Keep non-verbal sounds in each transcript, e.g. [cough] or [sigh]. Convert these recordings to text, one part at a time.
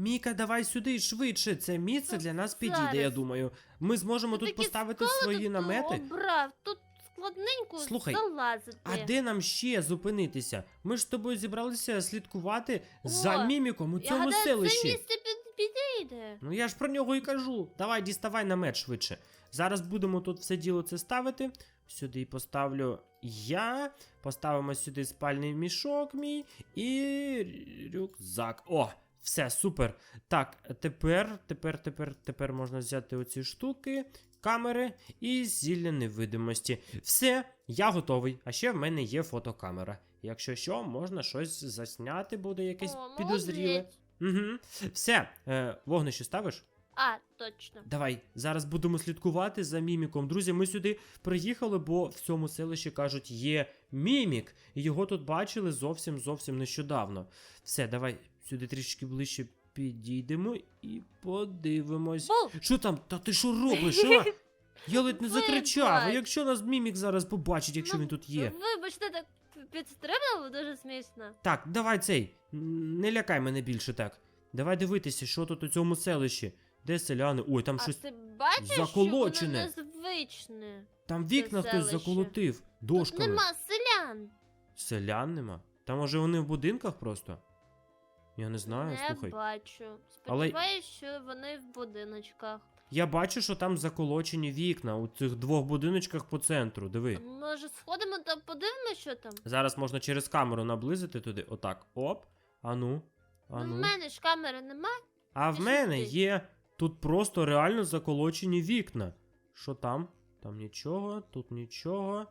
Міка, давай сюди швидше. Це місце для нас підійде, я думаю. Ми зможемо тут такі поставити скали свої тут намети. Обрав. Тут складненько Слухай, залазити. А де нам ще зупинитися? Ми ж з тобою зібралися слідкувати за О, міміком у Я цьому гадаю, селищі. це місце під, підійде. Ну я ж про нього і кажу. Давай, діставай намет швидше. Зараз будемо тут все діло це ставити. Сюди поставлю я. Поставимо сюди спальний мішок мій і рюкзак. О, все, супер. Так, тепер, тепер, тепер, тепер можна взяти оці штуки, камери і зілля невидимості. Все, я готовий. А ще в мене є фотокамера. Якщо що, можна щось засняти, буде якесь О, підозріле. Угу. Все, е, вогнище ставиш? А, точно. Давай, зараз будемо слідкувати за міміком. Друзі, ми сюди приїхали, бо в цьому селищі кажуть, є мімік. І його тут бачили зовсім зовсім нещодавно. Все, давай сюди трішки ближче підійдемо і подивимось. Бу! Що там? Та ти що робиш? А? [laughs] Я ледь не закричав. А якщо нас мімік зараз побачить, якщо Ну, він тут є. Вибачте, так підстрибнуло дуже смішно. Так, давай цей. Не лякай мене більше так. Давай дивитися, що тут у цьому селищі. Де селяни? Ой, там а щось. ти бачиш, заколочене. що воно незвичне? Там вікна хтось селище. заколотив Тут дошками. нема селян. Селян нема. Та може вони в будинках просто? Я не знаю, Не слухай. бачу. Але- що вони в будиночках. Я бачу, що там заколочені вікна у цих двох будиночках по центру. Диви. Може, сходимо та подивимося, що там? Зараз можна через камеру наблизити туди. Отак. Оп. Ану. Ну, Ану. в мене ж камери нема. А в мене є тут просто реально заколочені вікна. Що там? Там нічого, тут нічого.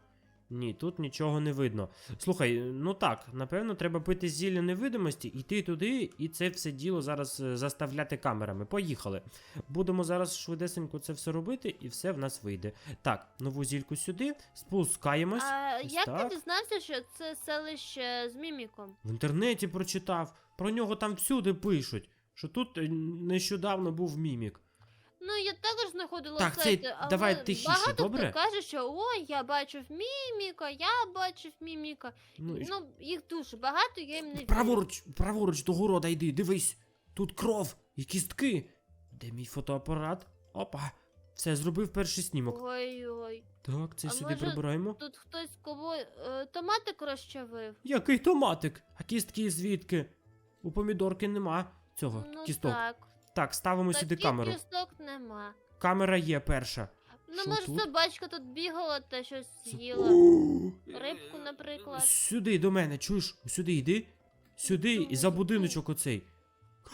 Ні, тут нічого не видно. Слухай, ну так, напевно, треба пити зілля невидимості, йти туди і це все діло зараз е, заставляти камерами. Поїхали. Будемо зараз швидесенько це все робити, і все в нас вийде. Так, нову зільку сюди, спускаємось. А ось як так. ти дізнався, що це селище з міміком? В інтернеті прочитав. Про нього там всюди пишуть, що тут е, нещодавно був мімік. Ну, я також знаходила Так, це- сайти, але давай тихіше, багато добре? хто каже, що ой, я бачив міміка, я бачив міміка. Ну, і Ну, їх дуже багато, я їм не вірю. Праворуч, праворуч до города йди, дивись. Тут кров і кістки. Де мій фотоапарат? Опа. Все, зробив перший снімок. Ой-ой. Так, це А сюди може- прибираємо. Тут хтось кого е, томатик розчавив. Який томатик? А кістки звідки? У помідорки нема цього Ну кісток. так. Так, ставимо сюди Таких камеру. кісток нема. Камера є перша. Ну, Що може, тут? собачка тут бігала та щось з'їла. О, Рибку, наприклад. Сюди до мене, чуєш? Сюди йди. Сюди і за будиночок оцей.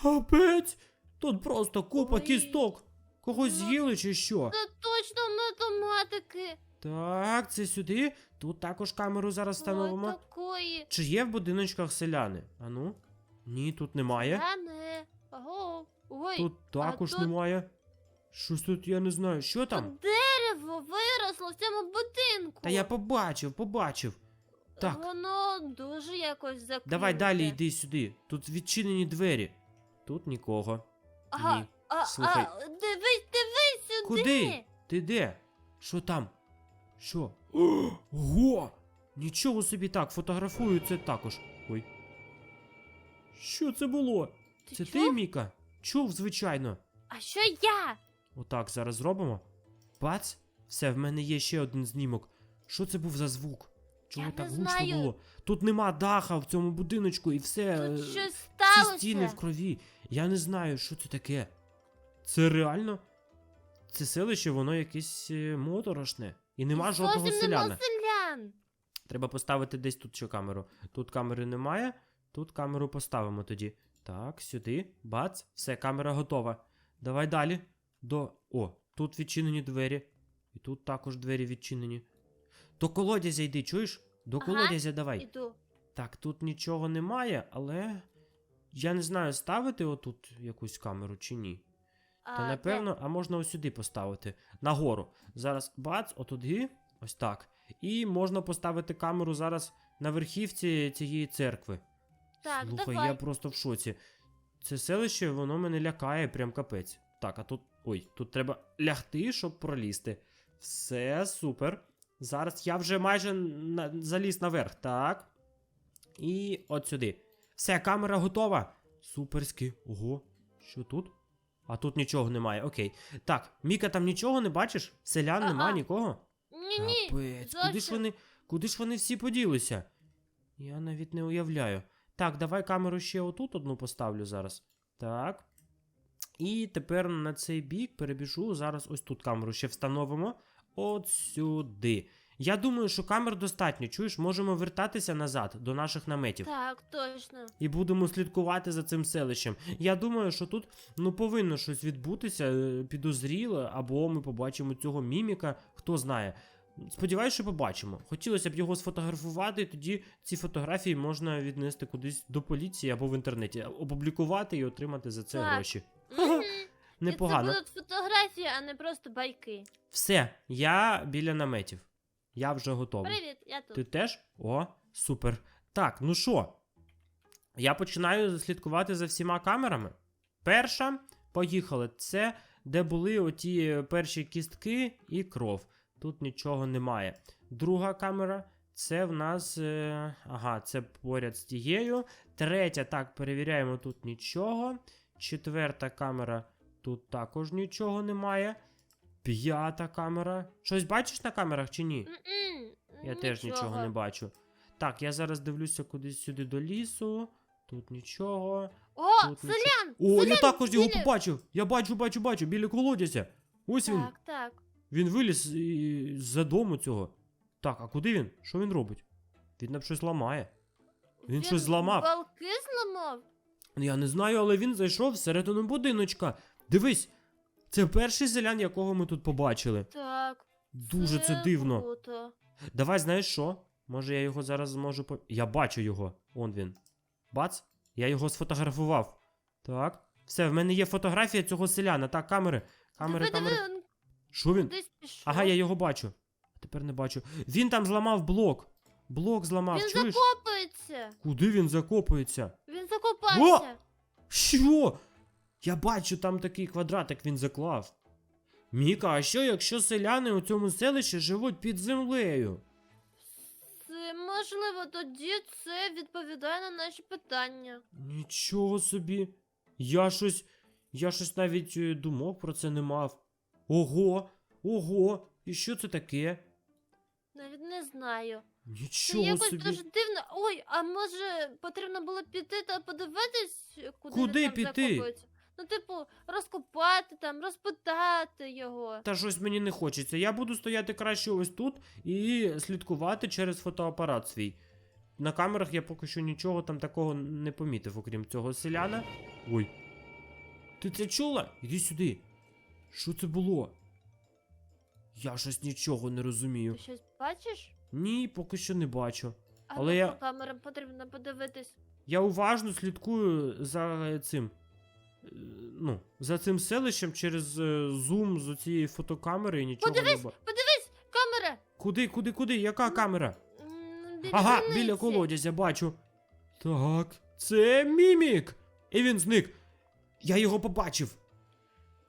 Капець! Тут просто купа Ой. кісток. Когось Ну, з'їли чи що? Це точно не томатики. Так, це сюди. Тут також камеру зараз встановимо. Такої. Чи є в будиночках селяни? Ану? Ні, тут немає. Ого. Ой, Тут також тут- немає. Щось тут я не знаю. Що там? тут дерево виросло в цьому будинку. Та я побачив, побачив. Так, Воно дуже якось закрите. давай далі йди сюди. Тут відчинені двері. Тут нікого. Ага, Ні. а, Слухай. а, дивись, дивись сюди. Куди? Ти де? Що там? Що? [gasps] Ого! Нічого собі так, фотографую це також. Ой. Що це було? Ти Це чув? ти, Міка? Чув, звичайно. А що я? Отак зараз зробимо. Бац! Все, в мене є ще один знімок. Що це був за звук? Чого Я так не гучно знаю. було? Тут нема даха в цьому будиночку і все. Тут е, щось всі стіни в крові. Я не знаю, що це таке. Це реально? Це селище, воно якесь е, моторошне. І нема жодного зовсім селяна. Нема селян. Треба поставити десь тут ще камеру. Тут камери немає. Тут камеру поставимо тоді. Так, сюди. Бац. Все, камера готова. Давай далі. До. О, тут відчинені двері. І тут також двері відчинені. До колодязя йди, чуєш? До Ага, колодязя давай. Іду. Так, тут нічого немає, але. Я не знаю, ставити отут якусь камеру чи ні. А, Та де? напевно, а можна ось сюди поставити. Нагору. Зараз бац, отуди, ось так. І можна поставити камеру зараз на верхівці цієї церкви. Так, Слухай, давай. я просто в шоці. Це селище, воно мене лякає, прям капець. Так, а тут. Ой, тут треба лягти, щоб пролізти. Все, супер. Зараз я вже майже на... заліз наверх. Так. І от сюди. Все, камера готова. Суперськи. Ого. Що тут? А тут нічого немає, окей. Так, Міка, там нічого не бачиш? Селян А-а. нема нікого? Ні, ні. Капець, куди ж вони, куди ж вони всі поділися? Я навіть не уявляю. Так, давай камеру ще отут одну поставлю зараз. Так. І тепер на цей бік перебіжу. Зараз ось тут камеру ще встановимо. От сюди. Я думаю, що камер достатньо. Чуєш, можемо вертатися назад до наших наметів. Так, точно. І будемо слідкувати за цим селищем. Я думаю, що тут ну повинно щось відбутися, е, підозріле, або ми побачимо цього міміка, хто знає. Сподіваюсь, що побачимо. Хотілося б його сфотографувати, і тоді ці фотографії можна віднести кудись до поліції або в інтернеті, опублікувати і отримати за це Так. гроші. Мгм. Непогано. Це будуть фотографії, а не просто байки. Все, я біля наметів. Я вже готовий. Привіт, я тут. Ти теж? О, супер. Так, ну що? Я починаю слідкувати за всіма камерами. Перша, поїхали. Це де були оті перші кістки і кров. Тут нічого немає. Друга камера. Це в нас. Е, ага, це поряд з тією. Третя, так, перевіряємо, тут нічого. Четверта камера. Тут також нічого немає. П'ята камера. Щось бачиш на камерах чи ні? М-м, Я теж нічого не бачу. Так, я зараз дивлюся кудись сюди до лісу. Тут нічого. О, Тут селян! О, я селян також його побачив. Я бачу, бачу, бачу, біля колодязя. Ось він. Так, так. Він виліз з-за дому цього. Так, а куди він? Що він робить? Він нам щось ламає. Він щось зламав. Балки зламав? Я не знаю, але він зайшов всередину будиночка. Дивись, це перший селян, якого ми тут побачили. Так. Дуже це дивно. Круто. Давай, знаєш що? Може я його зараз зможу по. Я бачу його. Он він. Бац. Я його сфотографував. Так. Все, в мене є фотографія цього селяна. Так, камери. Камери, диви, камери. Що він? кудись пішов. Ага, я його бачу. Тепер не бачу. Він там зламав блок. Блок зламав, Він чуєш? закопується. Куди він закопується? Він закопався. Що? Я бачу, там такий квадратик він заклав. Міка, а що якщо селяни у цьому селищі живуть під землею? Це можливо, тоді це відповідає на наші питання. Нічого собі. Я щось. Я щось навіть е, думок про це не мав. Ого, ого, і що це таке? Навіть не знаю. Це Нічого якось собі. дуже дивно. Ой, а може потрібно було піти та подивитись, куди, Куди він там піти? закопується? Ну, типу, розкопати там, розпитати його. Та щось мені не хочеться. Я буду стояти краще ось тут і слідкувати через фотоапарат свій. На камерах я поки що нічого там такого не помітив, окрім цього селяна. Ой. Ти це чула? Іди сюди. Що це було? Я щось нічого не розумію. Ти щось бачиш? Ні, поки що не бачу. А Але ну, я- по камерам потрібно подивитись. Я уважно слідкую за цим. е, Ну, за цим селищем через е, зум з цієї фотокамери і нічого Подивись! не бачу. Подивись, камера! Куди, куди, куди? Яка камера? Біля Ага, криниці. біля колодязя бачу. Так, це мімік. І він зник. Я його побачив.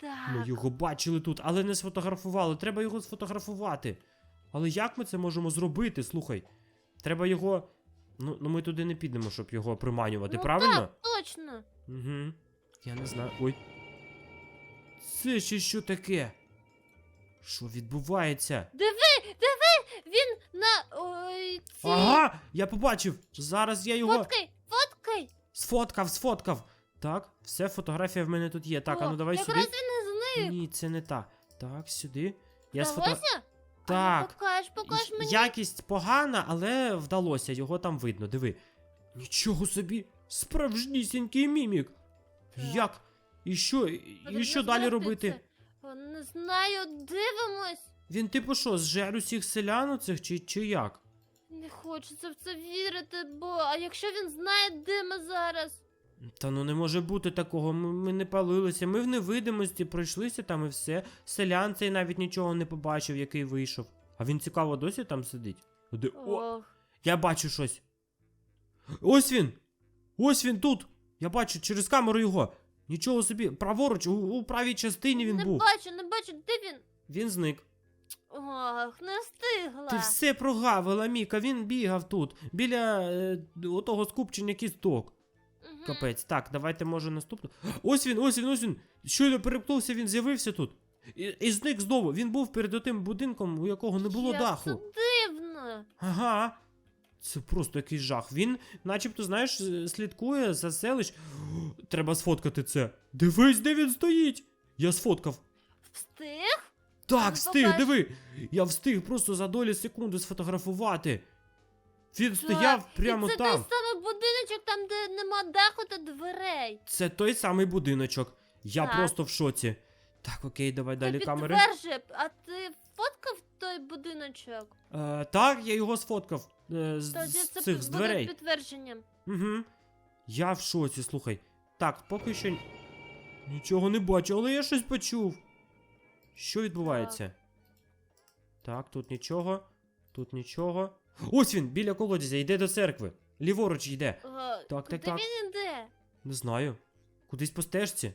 Так. Ми його бачили тут, але не сфотографували. Треба його сфотографувати. Але як ми це можемо зробити? Слухай. Треба його. Ну, ну ми туди не підемо, щоб його приманювати, ну, правильно? Так, точно. Угу. Я не знаю. Ой. Це ще що таке? Що відбувається? Диви, диви! Він на ой, цій... Ага! Я побачив! Зараз я його Фоткай, фоткай! сфоткав, сфоткав. Так, все, фотографія в мене тут є. Так, а ну давай сюди. він і. Ні, це не та. Так, сюди. Я. Вдалося? А Так. ну, покаж, покаж мені. Якість погана, але вдалося, його там видно. Диви. Нічого собі! Справжнісінький мімік! Так. Як? І що? І Потрібно що далі зберегти робити? це. О, Не знаю, дивимось. Він типу що, зжер усіх селян оцих чи, чи як? Не хочеться в це вірити, бо а якщо він знає, де ми зараз? Та ну не може бути такого. Ми, ми не палилися, ми в невидимості пройшлися там і все. Селян цей навіть нічого не побачив, який вийшов. А він цікаво досі там сидить. Де... О, я бачу щось. Ось він! Ось він тут! Я бачу через камеру його. Нічого собі, праворуч, у, у правій частині він не був. бачу, не бачу, де він? Він зник. Ох, не встигла. Ти все прогавила, Міка, він бігав тут, біля е, отого скупчення кісток. Капець. Так, давайте може наступну. Ось він, ось він, ось він. Щойно перемкнувся, він з'явився тут. І, і зник знову. Він був перед тим будинком, у якого не було Як даху. Це дивно. Ага. Це просто якийсь жах. Він, начебто, знаєш, слідкує за селищ. [gasps] Треба сфоткати це. Дивись, де він стоїть. Я сфоткав. Встиг? Так, встиг, покаж. диви. Я встиг просто за долі секунди сфотографувати. Він стояв прямо І це там. той самий будиночок, там, де нема даху та дверей. Це той самий будиночок. Я Так. просто в шоці. Так, окей, давай далі камери. підтверджує. А ти фоткав той будиночок? Е, так, я його сфоткав. Е, з, Тоді з це цих з буде дверей. підтвердженням. Угу. Я в шоці, слухай. Так, поки що н- нічого не бачу, але я щось почув. Що відбувається? Так, тут нічого. Тут нічого. Ось він, біля колодязя, йде до церкви. Ліворуч йде. Е, так, Куди так. він іде? Не знаю. Кудись по стежці.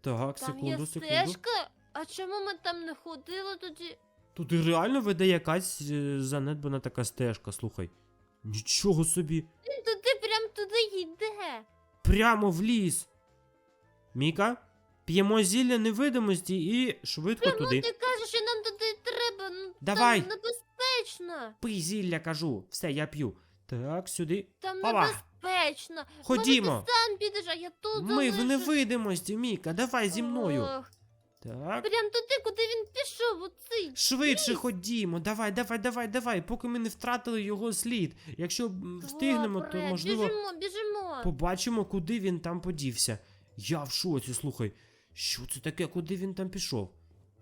Так, Там секунду, є секунду. стежка? А чому ми там не ходили тоді? Тут і реально веде якась е, занедбана така стежка, слухай. Нічого собі. Він туди прям туди йде. Прямо в ліс. Міка, п'ємо зілля невидимості і швидко Прямо туди. ти кажеш, що нам туди треба. Ну, Давай. Там небезпечно. Пий зілля, кажу. Все, я п'ю. Так, сюди. Там Опа. небезпечно. Ходімо. Може, ти сам підеш, а я тут Ми в залишусь. невидимості, Міка, давай зі мною. Ох, Так. Прям туди, куди він пішов, оцей. Швидше ходімо, давай, давай, давай, давай, поки ми не втратили його слід. Якщо м, встигнемо, то Добре, можливо Біжимо, біжимо. побачимо, куди він там подівся. Я в шоці, слухай. Що це таке, куди він там пішов?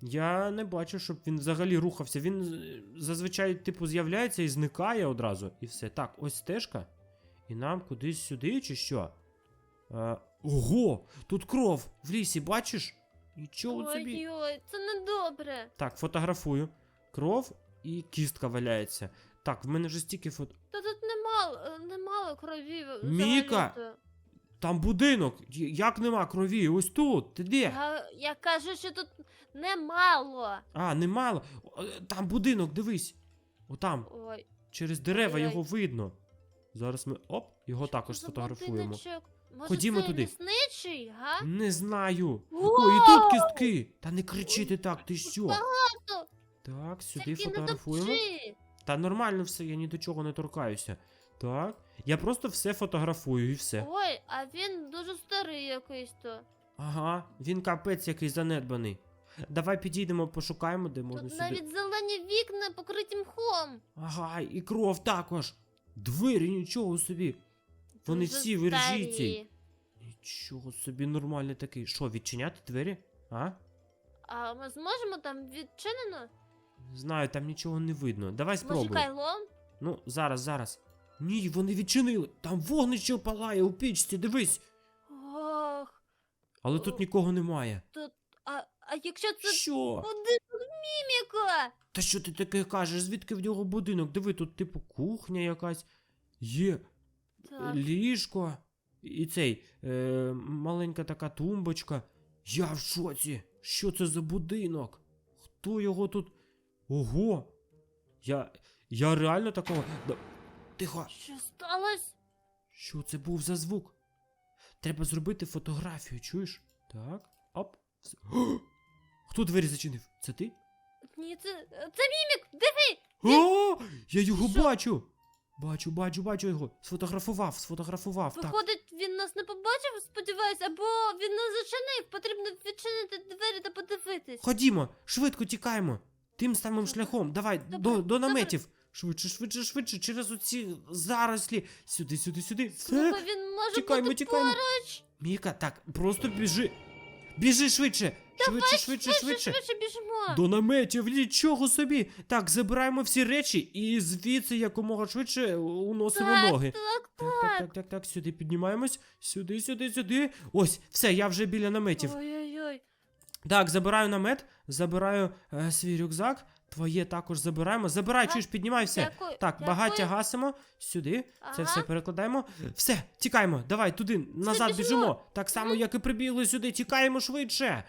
Я не бачу, щоб він взагалі рухався. Він е, зазвичай, типу, з'являється і зникає одразу. І все. Так, ось стежка. І нам кудись сюди, чи що? А, ого! Тут кров в лісі, бачиш? Нічого собі. Ой-ой, це недобре. Так, фотографую. Кров і кістка валяється. Так, в мене вже стільки фото. Та тут немало, е, немало крові. Міка! взагалі-то. Там будинок. Як нема крові? Ось тут. Ти де? Я, я кажу, що тут немало. А, немало. О, е, Там будинок, дивись. Отам. Ой, Через дерева Ой-ой. його видно. Зараз ми. Оп, його також що за сфотографуємо. будиночок? Може, Ходімо це туди. лісничий, га? Не знаю. О, і тут кістки. Та не кричи ти так, ти що? Багато. Так, сюди Тільки не фотографуємо. допчи. Та нормально все, я ні до чого не торкаюся. Так. Я просто все фотографую і все. Ой, а він дуже старий якийсь то. Ага, він капець який занедбаний. Давай підійдемо, пошукаємо, де можна Тут сюди. навіть зелені вікна покриті мхом. Ага, і кров також. Двері, нічого собі. Вони Дуже всі в ржіці. Нічого собі нормальний такий. Що, відчиняти двері? А? А ми зможемо там відчинено? Не знаю, там нічого не видно. Давай Може, спробуй. кайлом? Ну, зараз, зараз. Ні, вони відчинили. Там вогнище палає у пічці, дивись. Ох, Але тут нікого немає. а, а якщо це Що? будинок міміка? Та що ти таке кажеш? Звідки в нього будинок? Диви, тут, типу, кухня якась. Є Так, ліжко. І цей е, маленька така тумбочка. Я в шоці. Що це за будинок? Хто його тут? Ого! Я. Я реально такого. Да- Тихо! що сталося? Що це був за звук? Треба зробити фотографію, чуєш? Так. Оп. О! Хто двері зачинив? Це ти? Ні, це, це мімік, диви! О! Я його Що? бачу! Бачу, бачу, бачу його. Сфотографував, сфотографував. Так. Виходить, він нас не побачив, сподіваюся, або він нас зачинив. Потрібно відчинити двері та подивитись. Ходімо, швидко тікаємо. Тим самим шляхом. Давай, Добре, до, до добре. Швидше, швидше, швидше, через оці зарослі. Сюди, сюди, сюди. Слухай, він може Тікаємо, бути тікаємо. поруч. Міка, так, просто біжи. Біжи швидше. швидше, швидше, швидше. швидше біжимо. До наметів, нічого собі. Так, забираємо всі речі і звідси якомога швидше уносимо так, ноги. так, Так, так, так, так, так, сюди піднімаємось. Сюди, сюди, сюди. Ось, все, я вже біля наметів. Ой-ой-ой. Так, забираю намет, забираю е, свій рюкзак. Твоє також забираємо. Забирай, Ага, чуєш, піднімайся. Дякую. Так, дякую. багаття гасимо. Сюди. Це все перекладаємо. Все, тікаємо. Давай туди, назад біжимо. біжимо. Так само, як і прибігли сюди. Тікаємо швидше.